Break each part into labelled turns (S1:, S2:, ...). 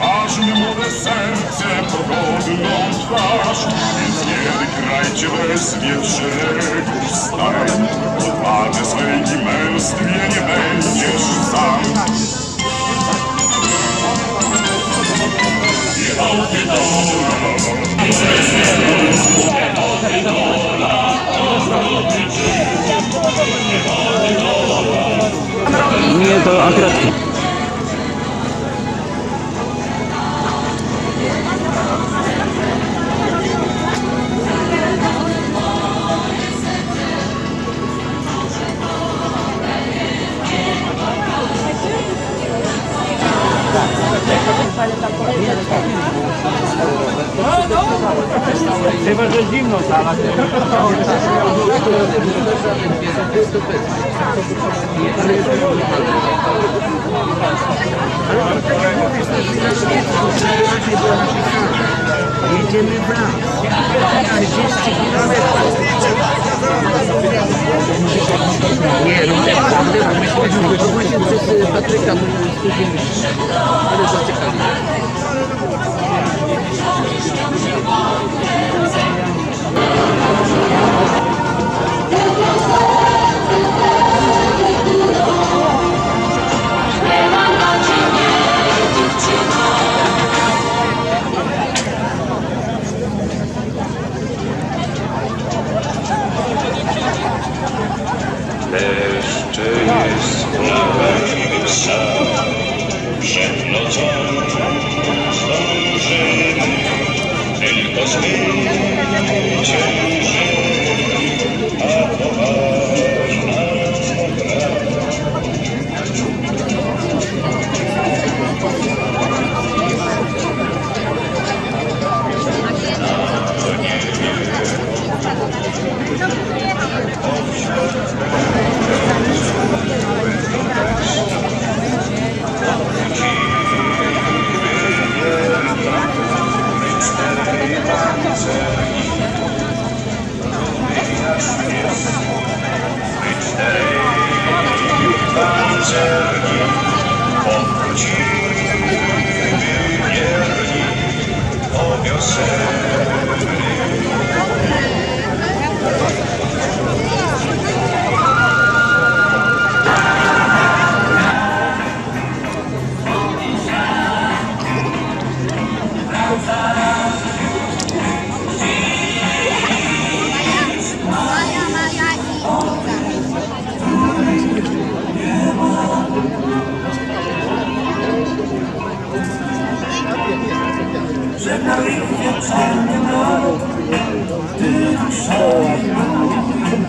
S1: Ważne młode serce, pogodną twarz, więc nie wygrajcie bez wieczorów stań. Odwadze swej i męstwie nie będziesz sam.
S2: Nie, to akurat Jedziemy w las. 30 Nie, no naprawdę, to właśnie przez Patryka spóźniliśmy. Ale zaczekali.
S3: thank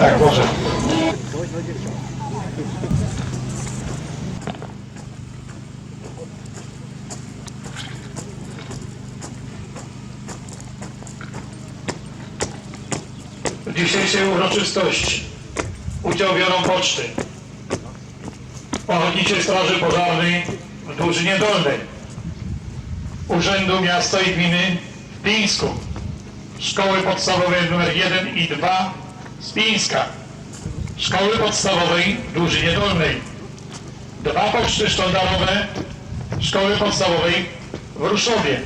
S4: Tak, może.
S5: W dzisiejszej uroczystości udział biorą poczty. Ochotniczej Straży Pożarnej w Dłużynie Dolnej, Urzędu Miasta i Gminy w Pińsku, Szkoły Podstawowej nr 1 i 2 z Pińska, Szkoły Podstawowej w Dłużynie Dolnej, dwa poczty sztandarowe Szkoły Podstawowej w Ruszowie,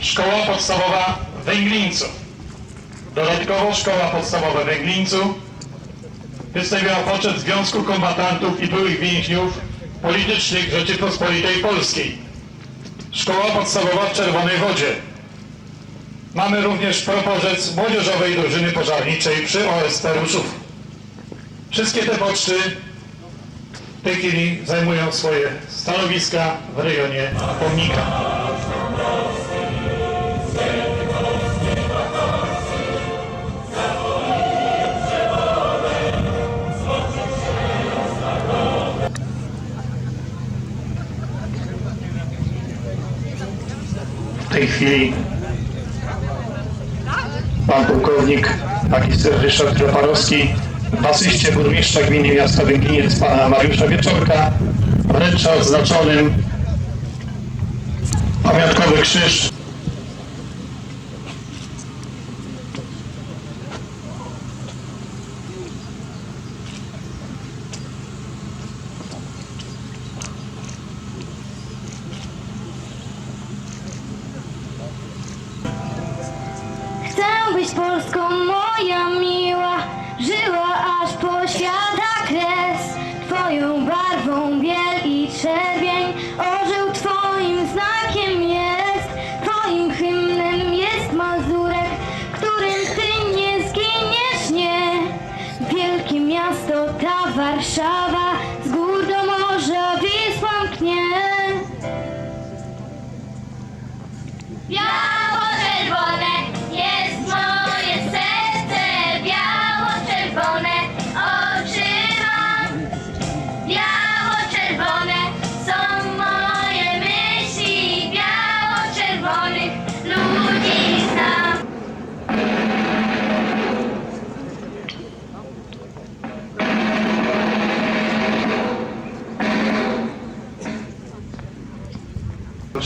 S5: Szkoła Podstawowa w Węglińcu, Dodatkowo szkoła podstawowa w Węglińcu, poczet Związku Kombatantów i Byłych Więźniów Politycznych Rzeczypospolitej Polskiej. Szkoła podstawowa w Czerwonej Wodzie. Mamy również proporzec młodzieżowej drużyny pożarniczej przy OSP Ruszów. Wszystkie te poczty w tej chwili zajmują swoje stanowiska w rejonie pomnika. Tej chwili pan pułkownik magister Ryszard Groparowski w asyście burmistrza gminy miasta Węgliniec pana Mariusza Wieczorka wręcza odznaczonym. Pamiątkowy krzyż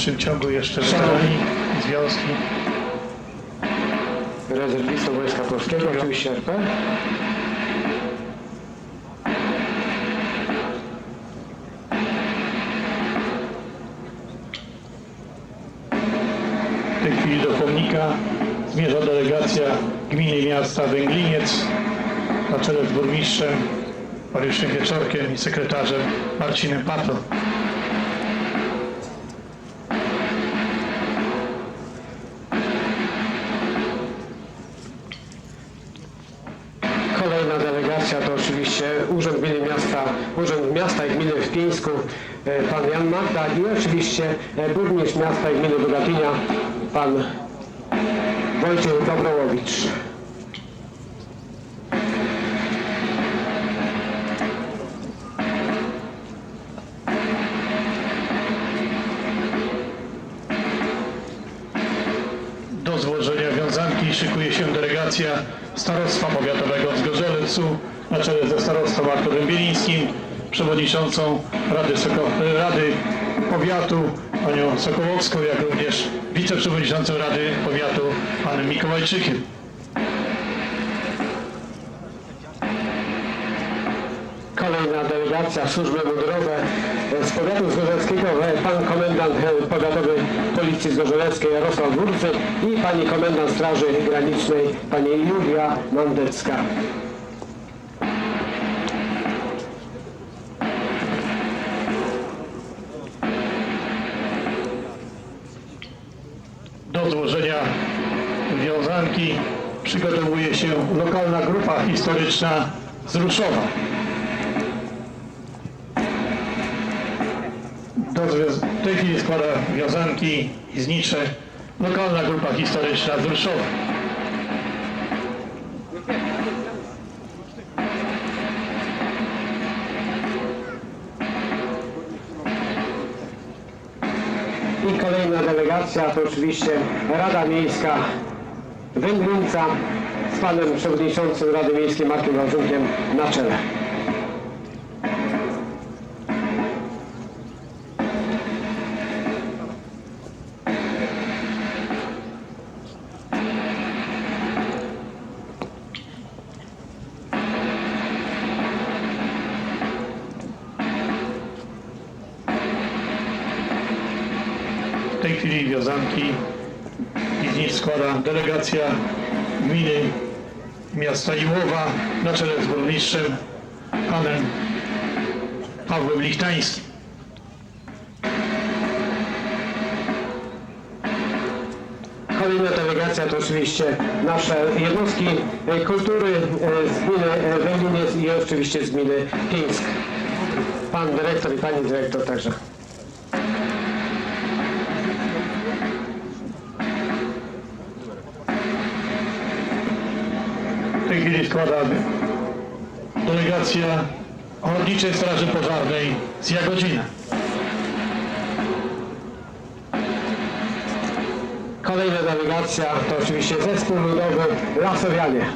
S5: dalszym ciągu jeszcze weterani, związki.
S6: rezerwistą Wojska Polskiego, oczywiście RP.
S5: W tej chwili do pomnika zmierza delegacja gminy i miasta Węgliniec na czele z burmistrzem Mariuszem Wieczorkiem i sekretarzem Marcinem Pato.
S6: Miasta i Gminy w Pińsku, e, pan Jan Magda i oczywiście e, burmistrz miasta i gminy Bogatynia, pan Wojciech Dobrołowicz.
S5: Do złożenia wiązanki szykuje się delegacja Starostwa Powiatowego z Gorzelcu na czele ze starostą Arturem Bielińskim, przewodniczącą Rady, Soko- Rady Powiatu panią Sokołowską, jak również wiceprzewodniczącą Rady Powiatu panem Mikołajczykiem.
S6: Kolejna delegacja, służby mundurowe z powiatu zgorzeleckiego, pan komendant e, powiatowy Policji Zgorzeleckiej Jarosław Górcy i pani komendant Straży Granicznej pani Julia Mandecka.
S5: Do złożenia wiązanki przygotowuje się lokalna grupa historyczna z Ruszowa. Do w tej chwili składa wiązanki i znicze lokalna grupa historyczna z Ruszowa.
S6: I kolejna delegacja to oczywiście Rada Miejska Węglinca z panem przewodniczącym Rady Miejskiej Markiem Wałżunkiem na czele.
S5: I z nich składa delegacja gminy miasta Iłowa na czele z burmistrzem panem Pawłem Lichtańskim.
S6: Kolejna delegacja to oczywiście nasze jednostki kultury z gminy Węgliniec i oczywiście z gminy Pińsk. Pan dyrektor i pani dyrektor także.
S5: W tej chwili składa delegacja Ochotniczej Straży Pożarnej z Jagodzina.
S6: Kolejna delegacja to oczywiście zespół ludowy Lasowianie.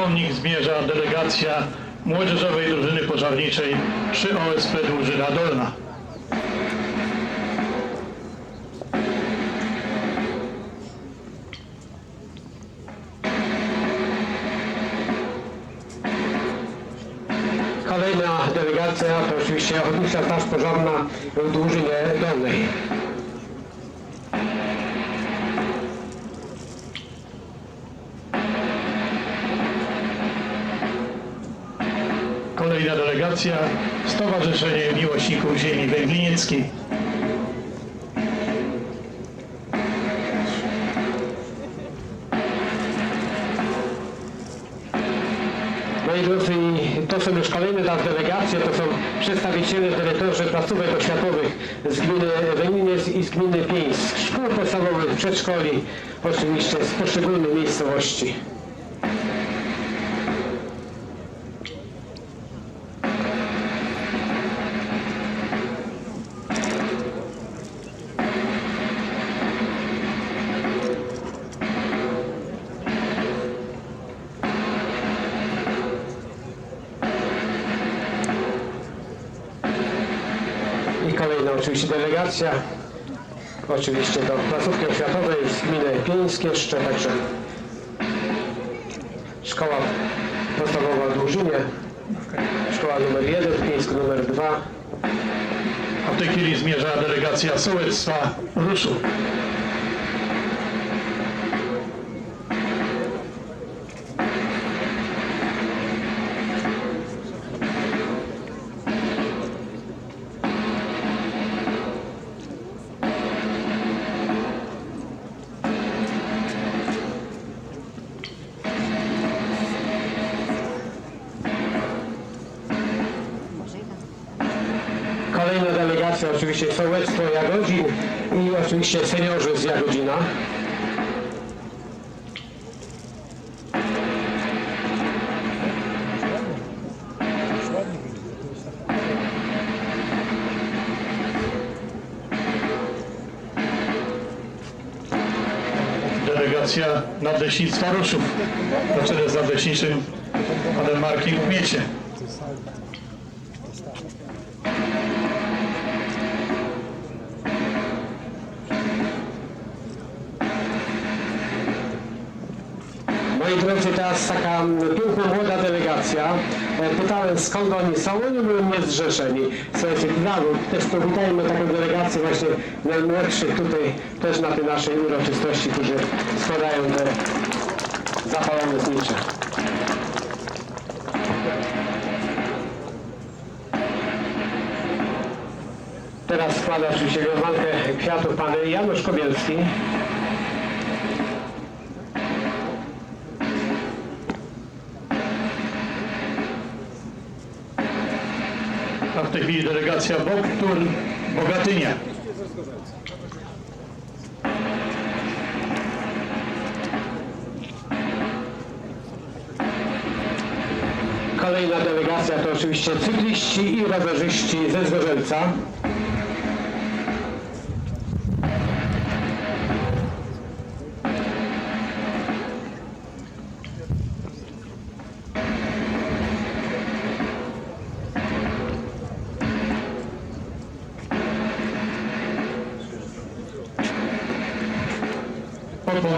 S5: Pod pomnik zmierza delegacja Młodzieżowej Drużyny Pożarniczej przy OSP Dłużyna Dolna.
S6: Kolejna delegacja to oczywiście Ochotnicza Straż Pożarna w Dłużynie Dolnej.
S5: Kolejna delegacja Stowarzyszenie Miłośników Ziemi Węglinieckiej.
S6: Moi drodzy, to są już kolejne nas delegacje, to są przedstawiciele dyrektorzy placówek oświatowych z gminy Węgliniec i z gminy Pińsk, szkół podstawowych, przedszkoli, oczywiście z poszczególnych miejscowości. Delegacja, oczywiście do placówki oświatowej z gminy Pińsk jeszcze, także szkoła podstawowa w Dłużynie, szkoła numer 1, Pińsk numer 2,
S5: A w tej chwili zmierza delegacja Sołectwa. Ruszu.
S6: Delegacja oczywiście Sołectwo Jagodzin i oczywiście seniorzy z Jagodzina.
S5: Delegacja Nadleśnictwa Ruszów na czele z nadleśniczym panem Markiem Kmiecie.
S6: Drodzy, teraz taka piękna młoda delegacja. E, Pytałem skąd oni są, oni byli niezrzeszeni. Słuchajcie, brawo, też powitajmy taką delegację właśnie najmłodszych tutaj też na tej naszej uroczystości, którzy składają te zapalone znicze. Teraz składa oczywiście rozwankę kwiatów pan Janusz Kobielski.
S5: Chwili delegacja Boktur Bogatynia.
S6: Kolejna delegacja to oczywiście cykliści i rowerzyści ze Zgorzelca.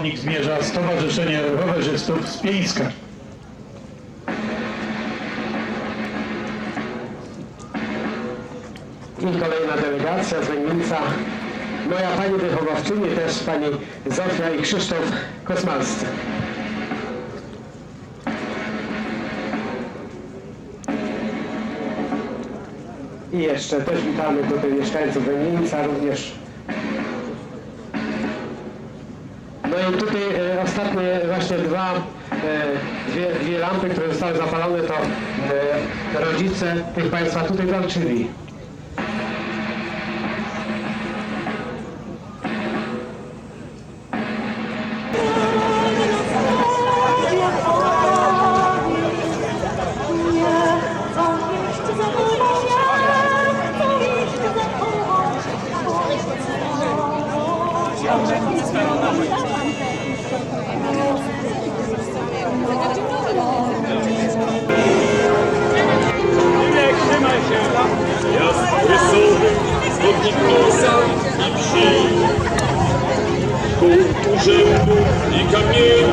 S5: Pomnik zmierza Stowarzyszenie Rowerzystów z Pieńska.
S6: I kolejna delegacja z Legnica. Moja pani wychowawczyni, też pani Zofia i Krzysztof Kosmalscy. I jeszcze też witamy tutaj mieszkańców Legnica również. No i tutaj e, ostatnie właśnie dwa, e, dwie, dwie lampy, które zostały zapalone, to e, rodzice tych Państwa tutaj walczyli.
S7: I wsi. Kół urzędu i kamieni